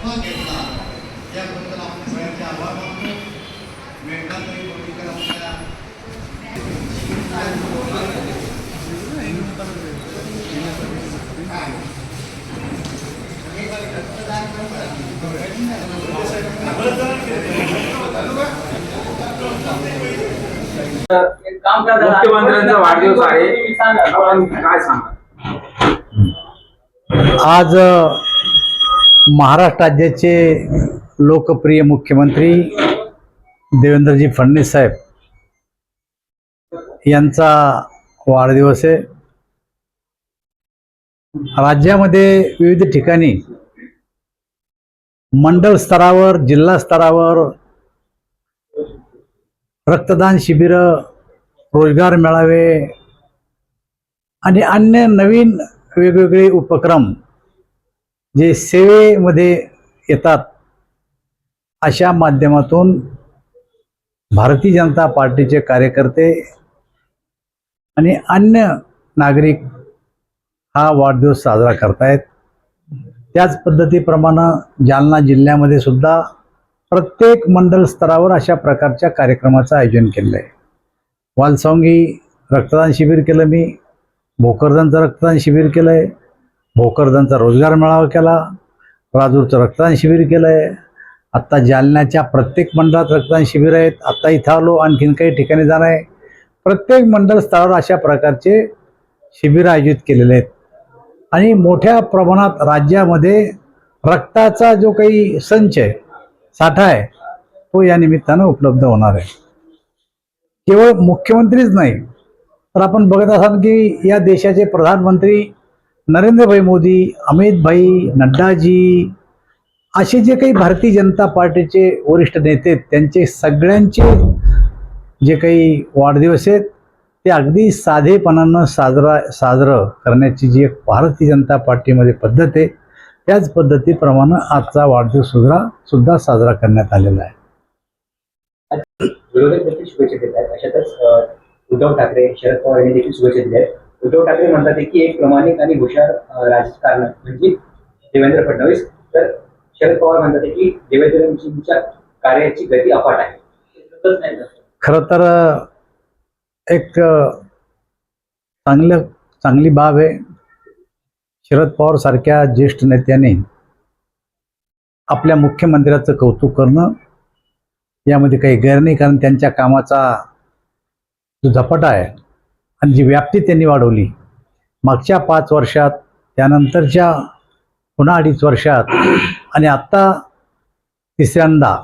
सहभाग घेतला त्याबद्दल आपण सगळ्यांचे आभार मानतो मेघनाथरी बोटीकर आपल्या मुख्यमंत्र्यांचा वाढदिवस आहे. आपण काय सांगा आज महाराष्ट्र राज्याचे लोकप्रिय मुख्यमंत्री देवेंद्रजी फडणवीस साहेब. यांचा वाढदिवस आहे. राज्यामध्ये विविध ठिकाणी मंडळ स्तरावर जिल्हा स्तरावर रक्तदान शिबिरं रोजगार मेळावे आणि अन्य नवीन वेगवेगळे उपक्रम जे सेवेमध्ये येतात अशा माध्यमातून भारतीय जनता पार्टीचे कार्यकर्ते आणि अन्य नागरिक हा वाढदिवस साजरा करतायत. त्याच पद्धतीप्रमाणे जालना जिल्ह्यामध्ये सुद्धा प्रत्येक मंडल स्तरावर अशा प्रकारच्या कार्यक्रमाचं आयोजन केलेलं आहे. वालसंगी रक्तदान शिबिर केलं मी भोकरदनचं रक्तदान शिबिर केलं आहे भोकरदनचा रोजगार मेळावा केला राजूरचं रक्तदान शिबिर केलं आहे आत्ता जालन्याच्या प्रत्येक मंडळात रक्तदान शिबिर आहेत. आत्ता इथं आलो आणखीन काही ठिकाणी जाणार आहे. प्रत्येक मंडळ स्थळावर अशा प्रकारचे शिबिर आयोजित केलेले आहेत. आणि मोठ्या प्रमाणात राज्यामध्ये रक्ताचा जो काही संच आहे साठा आहे तो या निमित्तानं उपलब्ध होणार आहे. केवळ मुख्यमंत्रीच नाही तर आपण बघत असाल की या देशाचे प्रधानमंत्री नरेंद्रभाई मोदी अमितभाई नड्डाजी असे जे काही भारतीय जनता पार्टीचे वरिष्ठ नेते आहेत त्यांचे सगळ्यांचे जे काही वाढदिवस आहेत ते अगदी साधेपणानं साजरा साजरं करण्याची जी एक भारतीय जनता पार्टीमध्ये पद्धत आहे त्याच पद्धतीप्रमाणे आजचा वाढदिवस सुद्धा सुद्धा साजरा करण्यात आलेला आहे. विरोधक देखील शुभेच्छा देत आहेत. अशातच उद्धव ठाकरे शरद पवार यांनी देखील शुभेच्छा दिल्या आहेत. उद्धव ठाकरे म्हणतात की एक प्रमाणिक आणि हुशार राजकारण म्हणजे देवेंद्र फडणवीस. तर शरद पवार म्हणतात की देवेंद्रजींच्या कार्याची गती अफाट आहे. खर तर एक चांगलं चांगली बाब आहे. शरद पवार सारख्या ज्येष्ठ नेत्याने आपल्या मुख्यमंत्र्याचं कौतुक करणं यामध्ये काही गैर नाही कारण त्यांच्या कामाचा जो झपाटा आहे आणि जी व्याप्ती त्यांनी वाढवली. मागच्या पाच वर्षात त्यानंतरच्या पुन्हा अडीच वर्षात आणि आत्ता तिसऱ्यांदा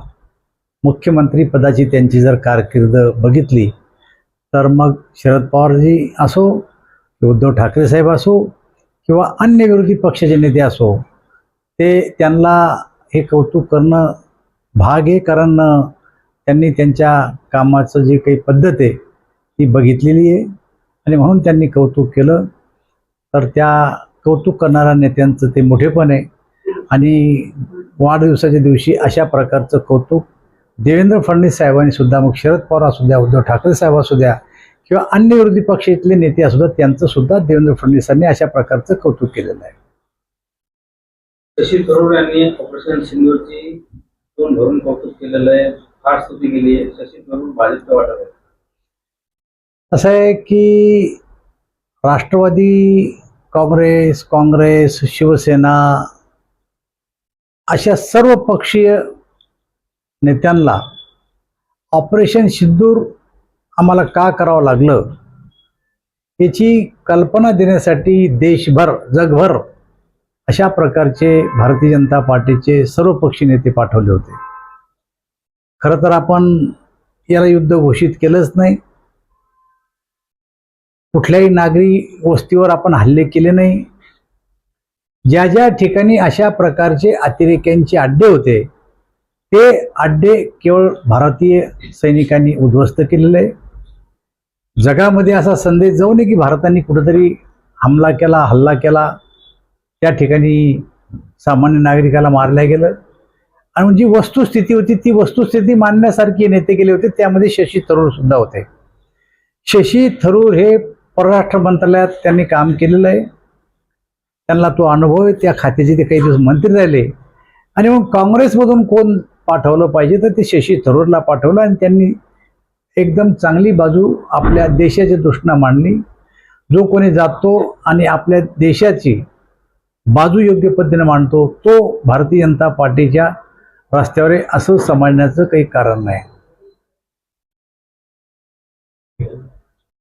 मुख्यमंत्री पदाची त्यांची जर कारकीर्द बघितली तर मग शरद पवारजी असो उद्धव ठाकरे साहेब असो किंवा अन्य विरोधी पक्षाचे नेते असो ते त्यांना हे कौतुक करणं भाग आहे. कारण त्यांनी त्यांच्या कामाचं जे काही पद्धत आहे ती बघितलेली आहे. आणि म्हणून त्यांनी कौतुक केलं. तर त्या कौतुक करणाऱ्या नेत्यांचं ते मोठेपण आहे. आणि वाढदिवसाच्या दिवशी अशा प्रकारचं कौतुक देवेंद्र फडणवीस साहेबांनी सुद्धा मग शरद पवार असू द्या उद्धव ठाकरे साहेब असू द्या किंवा अन्य विरोधी पक्षातले नेते असू द्या त्यांचं सुद्धा देवेंद्र फडणवीसांनी अशा प्रकारचं कौतुक केलेलं आहे. शशी थरूर यांनी ऑपरेशन सिंधूरची तोंड भरून कौतुक केलेलं आहे. फार स्तुती केली आहे. शशी थरूर भाजपचा वाटत आहे असं आहे की राष्ट्रवादी काँग्रेस काँग्रेस शिवसेना अशा सर्व पक्षीय नेत्यांना ऑपरेशन सिंदूर आम्हाला का करावं लागलं? याची कल्पना देण्यासाठी देशभर जगभर अशा प्रकारचे भारतीय जनता पार्टीचे सर्व पक्षी नेते पाठवले होते. खरं तर आपण याला युद्ध घोषित केलंच नाही. कुठल्याही नागरी वस्तीवर आपण हल्ले केले नाही. ज्या ज्या ठिकाणी अशा प्रकारचे अतिरेक्यांचे अड्डे होते ते अड्डे केवळ भारतीय सैनिकांनी उद्ध्वस्त केलेले आहे. जगामध्ये असा संदेश जाऊ नये की भारताने कुठेतरी हमला केला हल्ला केला त्या ठिकाणी सामान्य नागरिकाला मारलं गेलं. आणि म्हणजे जी वस्तुस्थिती होती ती वस्तुस्थिती मांडण्यासारखी नेते गेले होते त्यामध्ये शशी थरूर सुद्धा होते. शशी थरूर हे परराष्ट्र मंत्रालयात त्यांनी काम केलेलं आहे. त्यांना तो अनुभव आहे. त्या खात्याचे ते काही दिवस मंत्री राहिले. आणि मग काँग्रेसमधून कोण पाठवलं पाहिजे तर ते शशी थरूरला पाठवलं आणि त्यांनी एकदम चांगली बाजू आपल्या देशाच्या दृष्टीनं मांडली. जो कोणी जातो आणि आपल्या देशाची बाजू योग्य पद्धतीने मांडतो तो भारतीय जनता पार्टीच्या रस्त्यावर असं समजण्याचं काही कारण नाही.